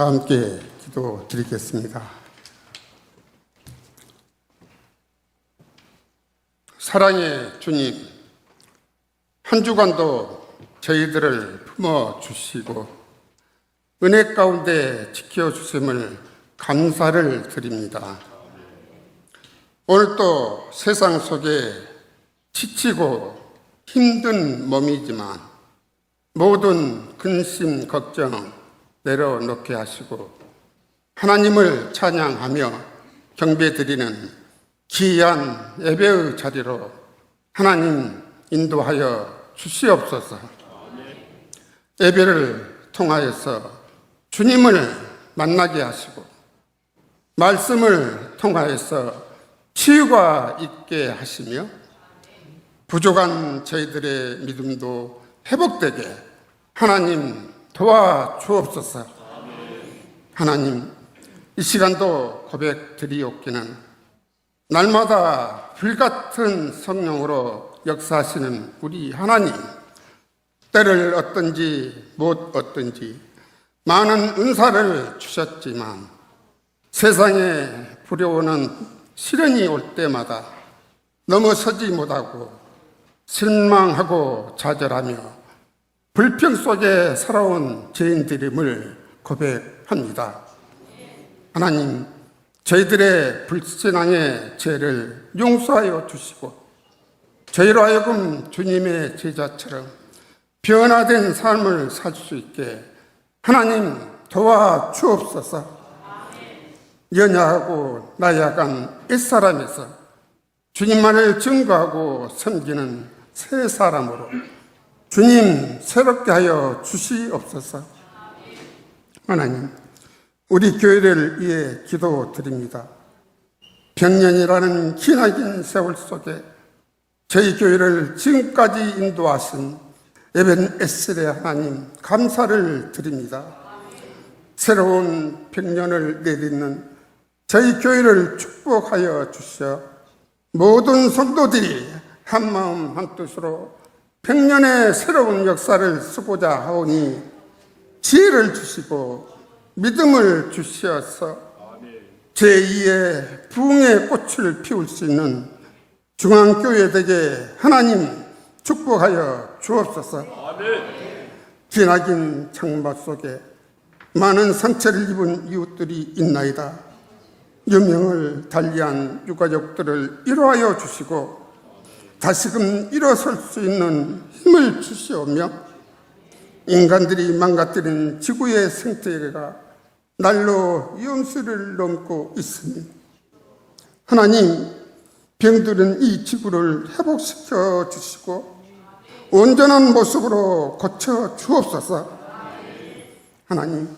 다 함께 기도 드리겠습니다. 사랑의 주님, 한 주간도 저희들을 품어 주시고 은혜 가운데 지켜 주심을 감사를 드립니다. 오늘 또 세상 속에 지치고 힘든 몸이지만 모든 근심 걱정 내려놓게 하시고 하나님을 찬양하며 경배드리는 귀한 예배의 자리로 하나님 인도하여 주시옵소서. 예배를 통하여서 주님을 만나게 하시고 말씀을 통하여서 치유가 있게 하시며 부족한 저희들의 믿음도 회복되게 하나님 도와 주옵소서. 하나님 이 시간도 고백 드리옵기는 날마다 불같은 성령으로 역사하시는 우리 하나님 때를 어떤지 못 어떤지 많은 은사를 주셨지만 세상에 불려오는 시련이 올 때마다 넘어서지 못하고 실망하고 좌절하며 불평 속에 살아온 죄인들임을 고백합니다. 하나님, 저희들의 불신앙의 죄를 용서하여 주시고 저희로 하여금 주님의 제자처럼 변화된 삶을 살 수 있게 하나님 도와 주옵소서. 연약하고 나약한 옛사람에서 주님만을 증거하고 섬기는 새 사람으로 주님 새롭게 하여 주시옵소서. 하나님, 우리 교회를 위해 기도드립니다. 병년이라는 기나긴 세월 속에 저희 교회를 지금까지 인도하신 에벤 에스레 하나님 감사를 드립니다. 새로운 백년을 내딛는 저희 교회를 축복하여 주시어 모든 성도들이 한 마음 한 뜻으로 백년의 새로운 역사를 쓰고자 하오니 지혜를 주시고 믿음을 주시어서 제2의 부흥의 꽃을 피울 수 있는 중앙교회 되게 하나님 축복하여 주옵소서. 기나긴 장마 속에 많은 상처를 입은 이웃들이 있나이다. 유명을 달리한 유가족들을 위로하여 주시고 다시금 일어설 수 있는 힘을 주시오며 인간들이 망가뜨린 지구의 생태계가 날로 위험수를 넘고 있으니 하나님 병들은 이 지구를 회복시켜 주시고 온전한 모습으로 고쳐 주옵소서. 하나님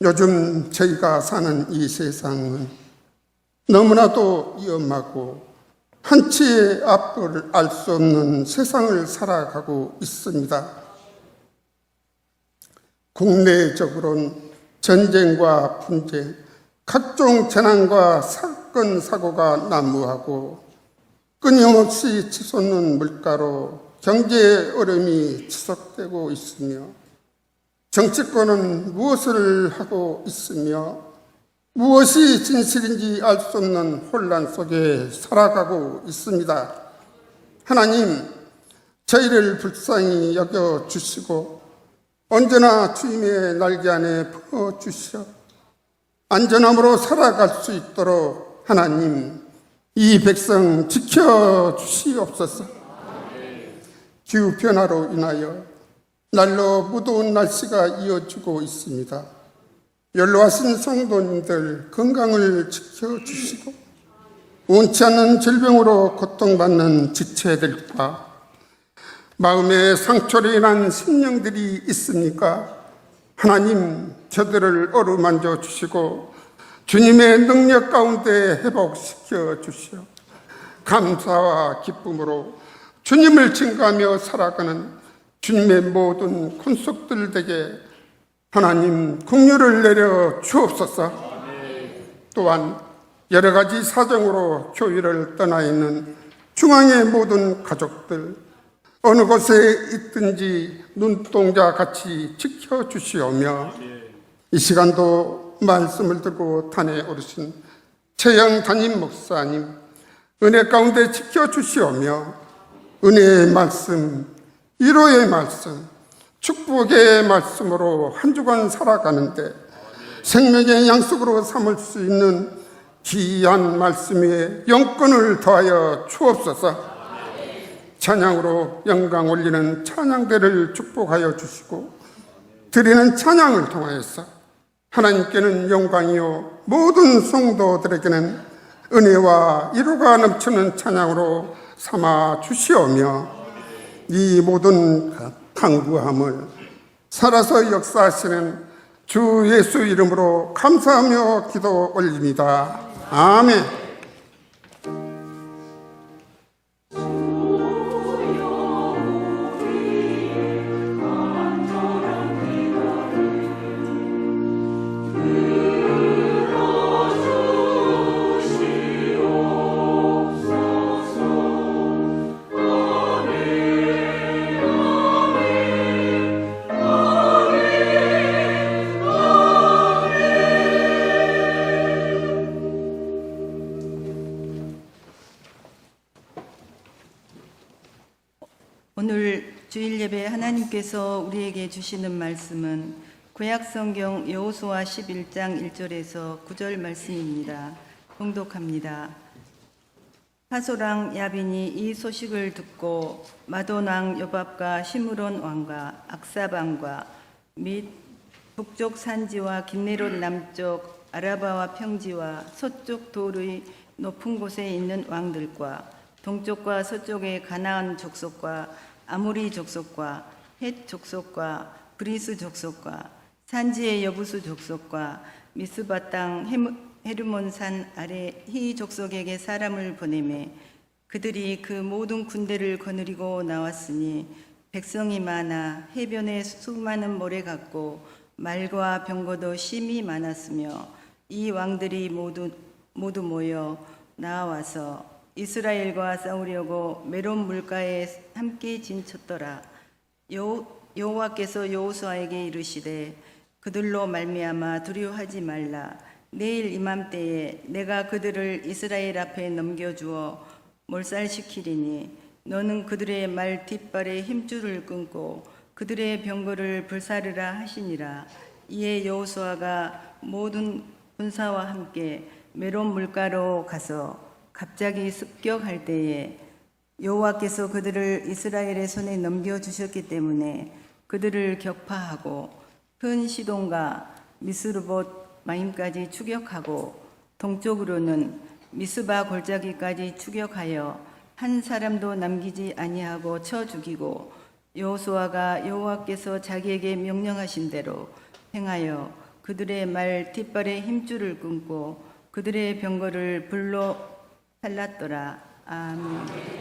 요즘 저희가 사는 이 세상은 너무나도 위험하고 한치의 앞을 알 수 없는 세상을 살아가고 있습니다. 국내적으로는 전쟁과 분쟁, 각종 재난과 사건, 사고가 난무하고 끊임없이 치솟는 물가로 경제 어려움이 지속되고 있으며 정치권은 무엇을 하고 있으며 무엇이 진실인지 알 수 없는 혼란 속에 살아가고 있습니다. 하나님, 저희를 불쌍히 여겨 주시고 언제나 주님의 날개 안에 품어 주시어 안전함으로 살아갈 수 있도록 하나님 이 백성 지켜 주시옵소서. 기후 변화로 인하여 날로 무더운 날씨가 이어지고 있습니다. 연로하신 성도님들 건강을 지켜주시고 원치 않는 질병으로 고통받는 지체들과 마음의 상처로 인한 심령들이 있습니까? 하나님 저들을 어루만져 주시고 주님의 능력 가운데 회복시켜 주시어 감사와 기쁨으로 주님을 증거하며 살아가는 주님의 모든 군속들 되게 하나님 국류를 내려 주옵소서. 또한 여러 가지 사정으로 교회를 떠나 있는 중앙의 모든 가족들 어느 곳에 있든지 눈동자 같이 지켜 주시오며 이 시간도 말씀을 들고 단에 오르신 최영 담임 목사님 은혜 가운데 지켜주시오며 은혜의 말씀, 위로의 말씀, 축복의 말씀으로 한 주간 살아가는데 생명의 양식으로 삼을 수 있는 귀한 말씀에 영권을 더하여 주옵소서. 찬양으로 영광 올리는 찬양대를 축복하여 주시고 드리는 찬양을 통하여서 하나님께는 영광이요 모든 성도들에게는 은혜와 이루가 넘치는 찬양으로 삼아 주시오며 이 모든 강구함을 살아서 역사하시는 주 예수 이름으로 감사하며 기도 올립니다. 아멘. 주일 예배 하나님께서 우리에게 주시는 말씀은 구약 성경 여호수아 11장 1절에서 9절 말씀입니다. 봉독합니다. 하소랑 야빈이 이 소식을 듣고 마돈 왕 여밥과 시므론 왕과 악사방과 및 북쪽 산지와 긴네롯 남쪽 아라바와 평지와 서쪽 돌의 높은 곳에 있는 왕들과 동쪽과 서쪽의 가나안 족속과 아모리 족속과 헷 족속과 브리스 족속과 산지의 여부수 족속과 미스바 땅 헤르- 헤르몬산 아래 히 족속에게 사람을 보내매 그들이 그 모든 군대를 거느리고 나왔으니 백성이 많아 해변에 수많은 모래 같고 말과 병거도 심히 많았으며 이 왕들이 모두 모두 모여 나와서 이스라엘과 싸우려고 메론 물가에 함께 진쳤더라. 여 여호와께서 여호수아에게 이르시되 그들로 말미암아 두려워하지 말라. 내일 이맘때에 내가 그들을 이스라엘 앞에 넘겨주어 몰살시키리니 너는 그들의 말 뒷발에 힘줄을 끊고 그들의 병거를 불사르라 하시니라. 이에 여호수아가 모든 군사와 함께 메론 물가로 가서 갑자기 습격할 때에 여호와께서 그들을 이스라엘의 손에 넘겨 주셨기 때문에 그들을 격파하고 큰 시돈과 미스르봇 마임까지 추격하고 동쪽으로는 미스바 골짜기까지 추격하여 한 사람도 남기지 아니하고 쳐 죽이고 여호수아가 여호와께서 자기에게 명령하신 대로 행하여 그들의 말 뒷발에 힘줄을 끊고 그들의 병거를 불로 살랐더라. 아멘.